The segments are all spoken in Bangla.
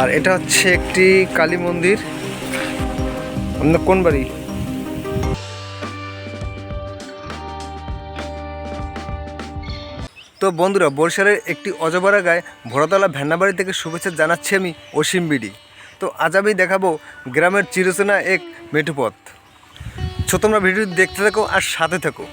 আর এটা হচ্ছে একটি কালী মন্দির। আপনার কোন বাড়ি? তো বন্ধুরা, বরিশালের একটি অজপাড়া গায়ে ভোরতলা ভ্যান্নাবাড়ি থেকে শুভেচ্ছা জানাচ্ছি আমি অসীম বিডি। তো আজ আমি দেখাবো গ্রামের চিরচেনা এক মেঠুপথ। ছো তোমরা ভিডিও দেখতে থাকো আর সাথে থাকো।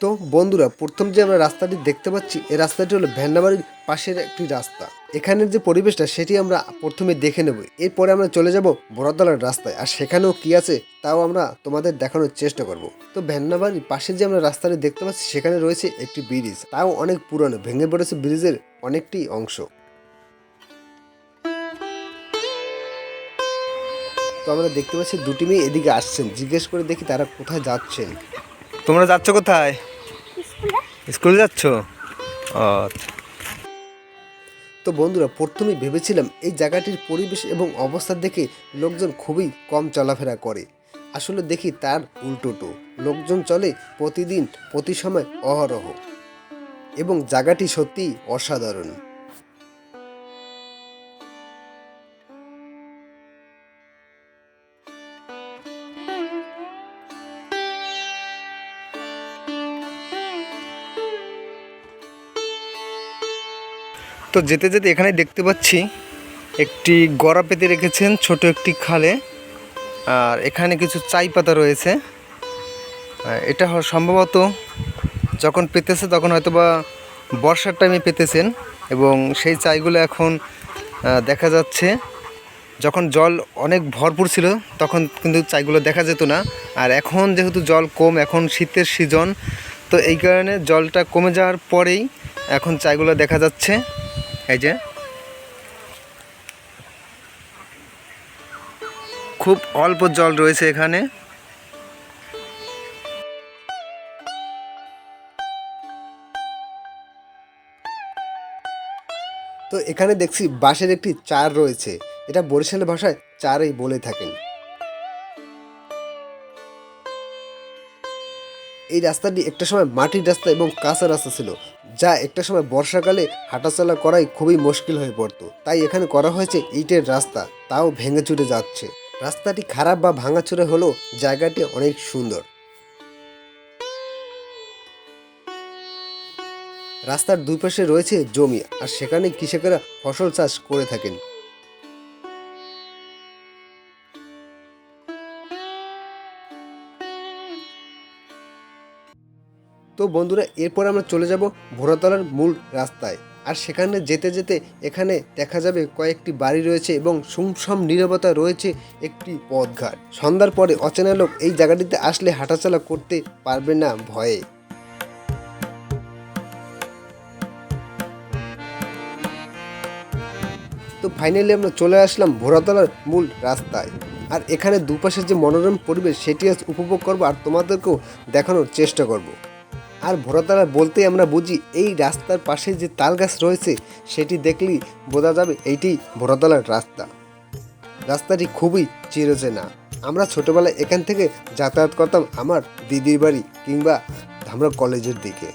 তো বন্ধুরা, প্রথম যে আমরা রাস্তাটি দেখতে পাচ্ছি, এই রাস্তাটি হলো ভ্যান্নাবাড়ির পাশের একটি রাস্তা। এখানের যে পরিবেশটা, সেটি আমরা প্রথমে দেখে নেব। এরপরে আমরা চলে যাব বড়তলার রাস্তায়। আর সেখানেও কি আছে, তাও আমরা তোমাদের দেখানোর চেষ্টা করব। তো ভ্যান্নাবাড়ির পাশে যে আমরা রাস্তাটি দেখতে পাচ্ছি, সেখানে রয়েছে একটি ব্রিজ। তাও অনেক পুরনো, ভেঙে পড়েছে ব্রিজের অনেকটি অংশ। তো আমরা দেখতে পাচ্ছি, দুটি মেয়ে এদিকে আসছেন। জিজ্ঞেস করে দেখি তারা কোথায় যাচ্ছেন। তোমরা যাচ্ছ কোথায়? স্কুলে। যাচ্ছ? আচ্ছা। তো বন্ধুরা প্রথমেই ভেবেছিলাম এই জায়গাটির পরিবেশ এবং অবস্থা দেখে লোকজন খুবই কম চলাফেরা করে। আসলে দেখি তার উল্টোটো। লোকজন চলে প্রতিদিন প্রতি সময় অহরহ। এবং জায়গাটি সত্যিই অসাধারণ। তো যেতে যেতে এখানে দেখতে পাচ্ছি একটি গড়া পেতে রেখেছেন ছোট একটি খালে। আর এখানে কিছু চাই পাতা রয়েছে। এটা সম্ভবত যখন পেতেছে তখন হয়তো বা বর্ষার টাইমে পেতেছেন এবং সেই চাইগুলো এখন দেখা যাচ্ছে। যখন জল অনেক ভরপুর ছিল তখন কিন্তু চাইগুলো দেখা যেত না। আর এখন যেহেতু জল কম, এখন শীতের সিজন তো এই কারণে জলটা কমে যাওয়ার পরেই এখন চাইগুলো দেখা যাচ্ছে। এই যে। খুব অল্প জল রয়েছে এখানে। তো এখানে দেখছি বাঁশের একটি চার রয়েছে। এটা বরিশাল ভাষায় চারই বলে থাকেন। এই রাস্তাটি একটা সময় মাটির রাস্তা এবং কাঁচা রাস্তা ছিল। যা একটা সময় বর্ষাকালে হাঁটাচলা করাই খুবই মুশকিল হয়ে পড়তো। তাই এখানে করা হয়েছে ইটের রাস্তা, তাও ভেঙে চুরে যাচ্ছে। রাস্তাটি খারাপ বা ভাঙাচুরে হলেও জায়গাটি অনেক সুন্দর। রাস্তার দুই পাশে রয়েছে জমি, আর সেখানে কৃষকেরা ফসল চাষ করে থাকেন। তো বন্ধুরা, এরপর আমরা চলে যাব ভোরাতলার মূল রাস্তায়। আর সেখানে যেতে যেতে এখানে দেখা যাবে কয়েকটি বাড়ি রয়েছে এবং সুমসম নীরবতা রয়েছে একটি পথঘাট। সন্ধ্যার পরে অচেনা লোক এই জায়গাটিতে আসলে হাঁটাচলা করতে পারবে না ভয়ে। তো ফাইনালি আমরা চলে আসলাম ভোরাতলার মূল রাস্তায়। আর এখানে দুপাশের যে মনোরম পরিবেশ, সেটি আজ উপভোগ করব আর তোমাদেরকেও দেখানোর চেষ্টা করব। আর ভোরাতলা বলতে আমরা বুঝি, এই রাস্তার পাশে যে তাল গাছ রয়েছে, সেটি দেখলেই বোঝা যাবে এইটি ভোরাতলার রাস্তা। রাস্তাটি খুবই চিরচেনা। আমরা ছোটোবেলায় এখান থেকে যাতায়াত করতাম আমার দিদির বাড়ি কিংবা আমরা কলেজের দিকে।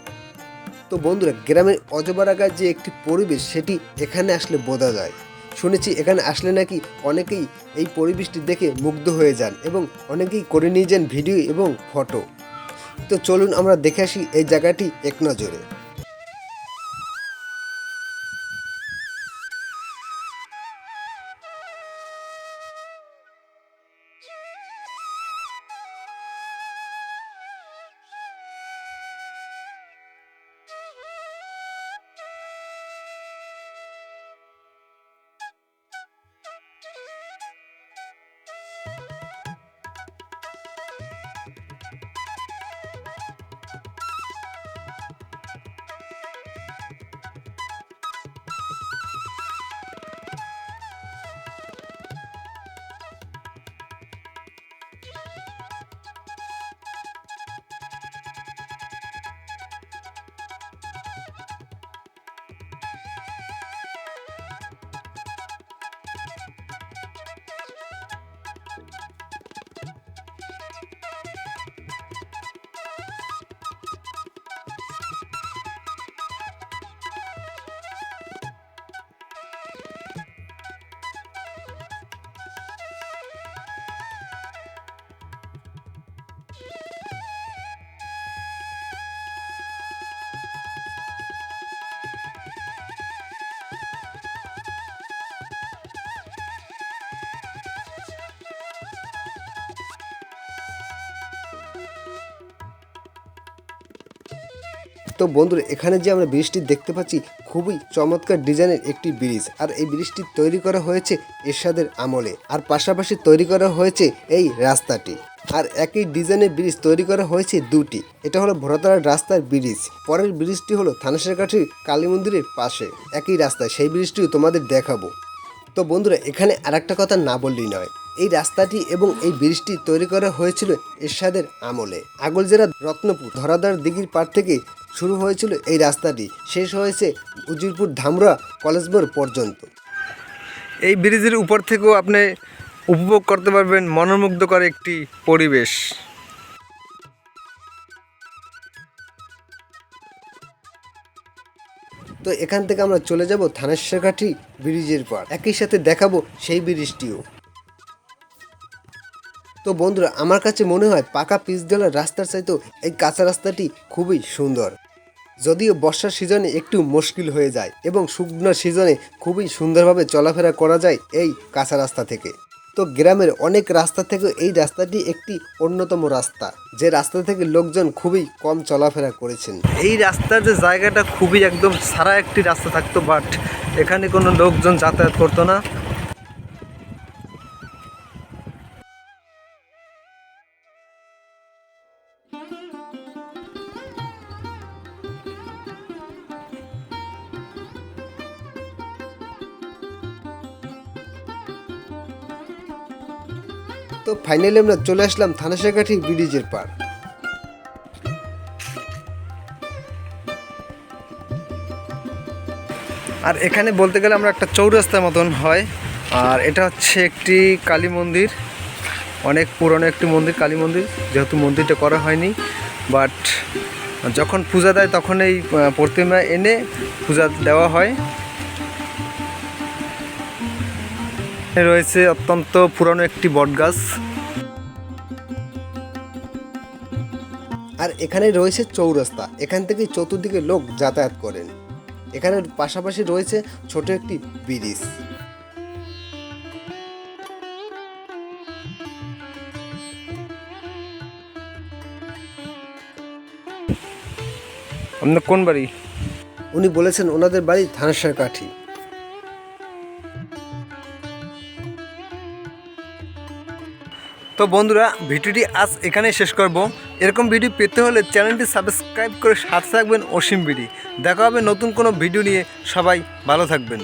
তো বন্ধুরা, গ্রামের অজবারাগার যে একটি পরিবেশ, সেটি এখানে আসলে বোঝা যায়। শুনেছি এখানে আসলে নাকি অনেকেই এই পরিবেশটি দেখে মুগ্ধ হয়ে যান এবং অনেকেই করে নিয়ে যান ভিডিও এবং ফটো। তো চলুন আমরা দেখে আসি এই জায়গাটি এক নজরে। তো বন্ধুরা, এখানে যে আমরা ব্রিজটি দেখতে পাচ্ছি, খুবই চমৎকার ডিজাইনের একটি ব্রিজ। আর এই ব্রিজটি তৈরি করা হয়েছে এরশাদের আমলে। আর পাশাপাশি তৈরি করা হয়েছে এই রাস্তাটি। আর একই ডিজাইনের ব্রিজ তৈরি করা হয়েছে দুটি। এটা হলো ভোরাতলার রাস্তার ব্রিজ। পরের ব্রিজটি হলো থানেশ্বরকাঠির কালী মন্দিরের পাশে। একই রাস্তায়। সেই ব্রিজটিও তোমাদের দেখাবো। তো বন্ধুরা, এখানে আরেকটা কথা না বললেই নয়। এই রাস্তাটি এবং এই ব্রিজটি তৈরি করা হয়েছিল এরশাদের আমলে। আগল জেলা রত্নপুর ধরাদার দিঘির পার থেকে শুরু হয়েছিল এই রাস্তাটি। শেষ হয়েছে উজিরপুর ধামরা কলেজ মোড় পর্যন্ত। এই ব্রিজের উপর থেকেও আপনি উপভোগ করতে পারবেন মনোমুগ্ধকর একটি পরিবেশ। তো এখান থেকে আমরা চলে যাব থানেশ্বরকাঠি ব্রিজের পর একই সাথে দেখাবো সেই ব্রিজটিও। তো বন্ধুরা, আমার কাছে মনে হয় পাকা পিচ দেওয়ার রাস্তার চাইতেও এই কাঁচা রাস্তাটি খুবই সুন্দর। যদিও বর্ষার সিজনে একটু মুশকিল হয়ে যায় এবং শুকনো সিজনে খুবই সুন্দরভাবে চলাফেরা করা যায় এই কাঁচা রাস্তা থেকে। তো গ্রামের অনেক রাস্তা থেকে এই রাস্তাটি একটি অন্যতম রাস্তা, যে রাস্তা থেকে লোকজন খুবই কম চলাফেরা করেছেন। এই রাস্তার যে জায়গাটা খুবই একদম সারা একটি রাস্তা থাকতো বাট এখানে কোনো লোকজন যাতায়াত করতো না। তো ফাইনালি আমরা চলে আসলাম থানাশাকাঠি ব্রিজের পার। আর এখানে বলতে গেলে আমরা একটা চৌরাস্তার মতন হয়, আর এটা হচ্ছে একটি কালী মন্দির, অনেক পুরনো একটি মন্দির, কালী মন্দির, যেহেতু মন্দিরটা করা হয়নি বাট যখন পূজা দেয় তখন এই প্রতিমা এনে পূজা দেওয়া হয়। রয়েছে অত্যন্ত পুরনো একটি বটগাছ। আর এখানে রয়েছে চৌরাস্তা। এখান থেকে চতুর্দিকে লোক যাতায়াত করেন। এখানের পাশাপাশি রয়েছে ছোট একটি ব্রিজ। আপনার কোন বাড়ি? উনি বলেছেন ওনাদের বাড়ি থানেশ্বর কাঠি। তো বন্ধুরা, ভিডিওটি আজ এখানেই শেষ করব। এরকম ভিডিও পেতে হলে চ্যানেলটি সাবস্ক্রাইব করে সাথে থাকবেন অসীম বিডি। দেখা হবে নতুন কোনো ভিডিও নিয়ে। সবাই ভালো থাকবেন।